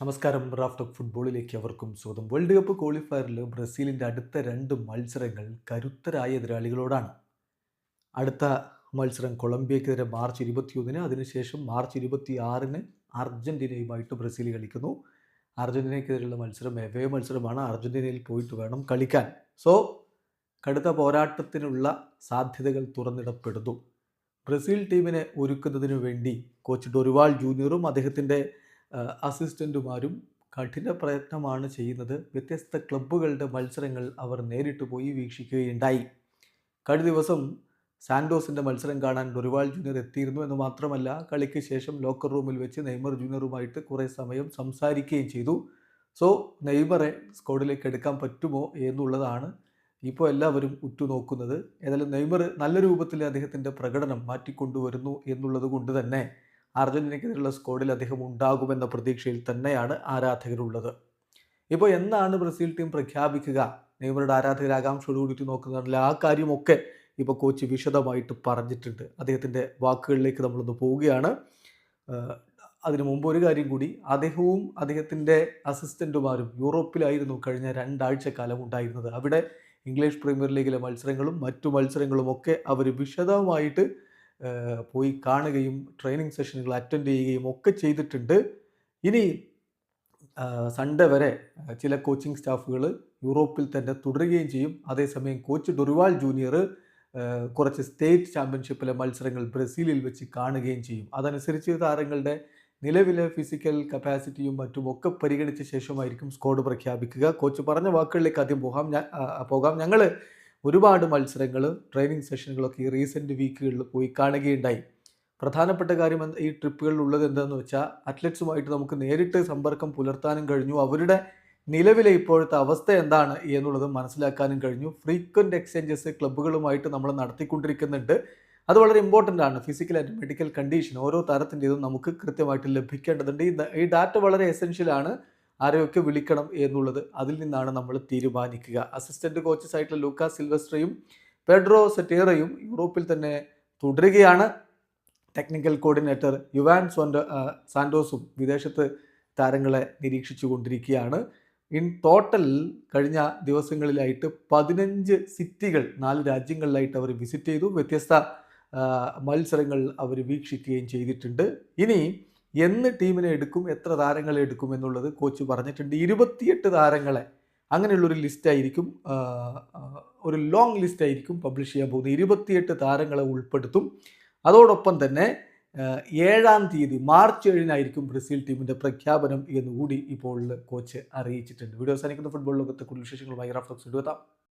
നമസ്കാരം. Raft of ഫുട്ബോളിലേക്ക് അവർക്കും സ്വാഗതം. വേൾഡ് കപ്പ് ക്വാളിഫയറിൽ ബ്രസീലിന്റെ അടുത്ത രണ്ട് മത്സരങ്ങൾ കരുത്തരായ എതിരാളികളോടാണ്. അടുത്ത മത്സരം കൊളംബിയക്കെതിരെ മാർച്ച് ഇരുപത്തിയൊന്നിന് അതിനുശേഷം മാർച്ച് ഇരുപത്തി ആറിന് അർജന്റീനയുമായിട്ട് ബ്രസീൽ കളിക്കുന്നു. അർജന്റീനയ്ക്കെതിരെയുള്ള മത്സരം എവേ മത്സരമാണ്. അർജന്റീനയിൽ പോയിട്ട് വേണം കളിക്കാൻ. സോ കടുത്ത പോരാട്ടത്തിനുള്ള സാധ്യതകൾ തുറന്നിടപ്പെടുന്നു. ബ്രസീൽ ടീമിനെ ഒരുക്കുന്നതിനു വേണ്ടി കോച്ച് ഡൊറിവാൾ ജൂനിയറും അദ്ദേഹത്തിന്റെ അസിസ്റ്റന്റുമാരും കഠിന പ്രയത്നമാണ് ചെയ്യുന്നത്. വ്യത്യസ്ത ക്ലബ്ബുകളുടെ മത്സരങ്ങൾ അവർ നേരിട്ട് പോയി വീക്ഷിക്കുകയുണ്ടായി. കഴിഞ്ഞ ദിവസം സാൻഡോസിന്റെ മത്സരം കാണാൻ ഡൊറിവാൾ ജൂനിയർ എത്തിയിരുന്നു എന്ന് മാത്രമല്ല കളിക്ക് ശേഷം ലോക്കർ റൂമിൽ വെച്ച് നെയ്മർ ജൂനിയറുമായിട്ട് കുറേ സമയം സംസാരിക്കുകയും ചെയ്തു. സോ നെയ്മറെ സ്കോഡിലേക്ക് എടുക്കാൻ പറ്റുമോ എന്നുള്ളതാണ് ഇപ്പോൾ എല്ലാവരും ഉറ്റുനോക്കുന്നത്. ഏതായാലും നെയ്മർ നല്ല രൂപത്തിൽ അദ്ദേഹത്തിന്റെ പ്രകടനം മാറ്റിക്കൊണ്ടുവരുന്നു എന്നുള്ളത് കൊണ്ട് തന്നെ. അർജന്റീനയ്ക്കെതിരെയുള്ള സ്ക്വാഡിൽ അദ്ദേഹം ഉണ്ടാകുമെന്ന പ്രതീക്ഷയിൽ തന്നെയാണ് ആരാധകരുള്ളത്. ഇപ്പോൾ എന്നാണ് ബ്രസീൽ ടീം പ്രഖ്യാപിക്കുക? നെയ്മറുടെ ആരാധകർ ആകാംക്ഷയോടുകൂടി നോക്കുന്നതല്ല ആ കാര്യമൊക്കെ ഇപ്പോൾ കോച്ച് വിശദമായിട്ട് പറഞ്ഞിട്ടുണ്ട്. അദ്ദേഹത്തിന്റെ വാക്കുകളിലേക്ക് നമ്മളൊന്ന് പോവുകയാണ്. അതിനു മുമ്പ് ഒരു കാര്യം കൂടി. അദ്ദേഹവും അദ്ദേഹത്തിന്റെ അസിസ്റ്റന്റുമാരും യൂറോപ്പിലായിരുന്നു കഴിഞ്ഞ രണ്ടാഴ്ച കാലം ഉണ്ടായിരുന്നത്. അവിടെ ഇംഗ്ലീഷ് പ്രീമിയർ ലീഗിലെ മത്സരങ്ങളും മറ്റു മത്സരങ്ങളും ഒക്കെ അവർ വിശദമായിട്ട് പോയി കാണുകയും ട്രെയിനിങ് സെഷനുകൾ അറ്റൻഡ് ചെയ്യുകയും ഒക്കെ ചെയ്തിട്ടുണ്ട്. ഇനി സൺഡേ വരെ ചില കോച്ചിങ് സ്റ്റാഫുകൾ യൂറോപ്പിൽ തന്നെ തുടരുകയും ചെയ്യും. അതേസമയം കോച്ച് ഡൊറിവാൾ ജൂനിയർ കുറച്ച് സ്റ്റേറ്റ് ചാമ്പ്യൻഷിപ്പിലെ മത്സരങ്ങൾ ബ്രസീലിൽ വെച്ച് കാണുകയും ചെയ്യും. അതനുസരിച്ച് താരങ്ങളുടെ നിലവിലെ ഫിസിക്കൽ കപ്പാസിറ്റിയും മറ്റും ഒക്കെ പരിഗണിച്ച ശേഷമായിരിക്കും സ്കോഡ് പ്രഖ്യാപിക്കുക. കോച്ച് പറഞ്ഞ വാക്കുകളിലേക്ക് ആദ്യം പോകാം. പോകാം. ഞങ്ങൾ ഒരുപാട് മത്സരങ്ങൾ ട്രെയിനിങ് സെഷനുകളൊക്കെ ഈ റീസെന്റ് വീക്കുകളിൽ പോയി കാണുകയുണ്ടായി. പ്രധാനപ്പെട്ട കാര്യം ഈ ട്രിപ്പുകളിൽ ഉള്ളത് എന്താണെന്ന് വെച്ചാൽ അത്ലറ്റ്സുമായിട്ട് നമുക്ക് നേരിട്ട് സമ്പർക്കം പുലർത്താനും കഴിഞ്ഞു. അവരുടെ നിലവിലെ ഇപ്പോഴത്തെ അവസ്ഥ എന്താണ് എന്നുള്ളത് മനസ്സിലാക്കാനും കഴിഞ്ഞു. ഫ്രീക്വന്റ് എക്സ്ചേഞ്ചസ് ക്ലബ്ബുകളുമായിട്ട് നമ്മൾ നടത്തിക്കൊണ്ടിരിക്കുന്നുണ്ട്. അത് വളരെ ഇമ്പോർട്ടന്റ് ആണ്. ഫിസിക്കൽ ആൻഡ് മെഡിക്കൽ കണ്ടീഷൻ ഓരോ തരത്തിന്റെതും നമുക്ക് കൃത്യമായിട്ട് ലഭിക്കേണ്ടതുണ്ട്. ഈ ഡാറ്റ വളരെ എസെൻഷ്യലാണ് ആരെയൊക്കെ വിളിക്കണം എന്നുള്ളത് അതിൽ നിന്നാണ് നമ്മൾ തീരുമാനിക്കുക. അസിസ്റ്റന്റ് കോച്ചസ് ആയിട്ടുള്ള ലൂക്ക സിൽവസ്ട്രയും പെഡ്രോ സെറ്റേറയും യൂറോപ്പിൽ തന്നെ തുടരുകയാണ്. ടെക്നിക്കൽ കോർഡിനേറ്റർ യുവാൻ സോൻഡോ സാൻഡോസും വിദേശത്ത് താരങ്ങളെ നിരീക്ഷിച്ചു കൊണ്ടിരിക്കുകയാണ്. ഇൻ ടോട്ടൽ കഴിഞ്ഞ ദിവസങ്ങളിലായിട്ട് പതിനഞ്ച് സിറ്റികൾ നാല് രാജ്യങ്ങളിലായിട്ട് അവർ വിസിറ്റ് ചെയ്തു. വ്യത്യസ്ത മത്സരങ്ങൾ അവർ വീക്ഷിക്കുകയും ചെയ്തിട്ടുണ്ട്. ഇനി എന്ന് ടീമിനെ എടുക്കും എത്ര താരങ്ങളെ എടുക്കും എന്നുള്ളത് കോച്ച് പറഞ്ഞിട്ടുണ്ട്. ഇരുപത്തിയെട്ട് താരങ്ങളെ. അങ്ങനെയുള്ളൊരു ലിസ്റ്റായിരിക്കും ഒരു ലോങ് ലിസ്റ്റ് ആയിരിക്കും പബ്ലിഷ് ചെയ്യാൻ പോകുന്നത്. ഇരുപത്തിയെട്ട് താരങ്ങളെ ഉൾപ്പെടുത്തും. അതോടൊപ്പം തന്നെ ഏഴാം തീയതി മാർച്ച് ഏഴിനായിരിക്കും ബ്രസീൽ ടീമിന്റെ പ്രഖ്യാപനം എന്നുകൂടി ഇപ്പോൾ കോച്ച് അറിയിച്ചിട്ടുണ്ട്. വീഡിയോ അവസാനിക്കുന്ന. ഫുട്ബോൾ ലോകത്തെ കൂടുതൽ വിശേഷങ്ങളുമായി റഫ്ലക്സ് എടുത്താം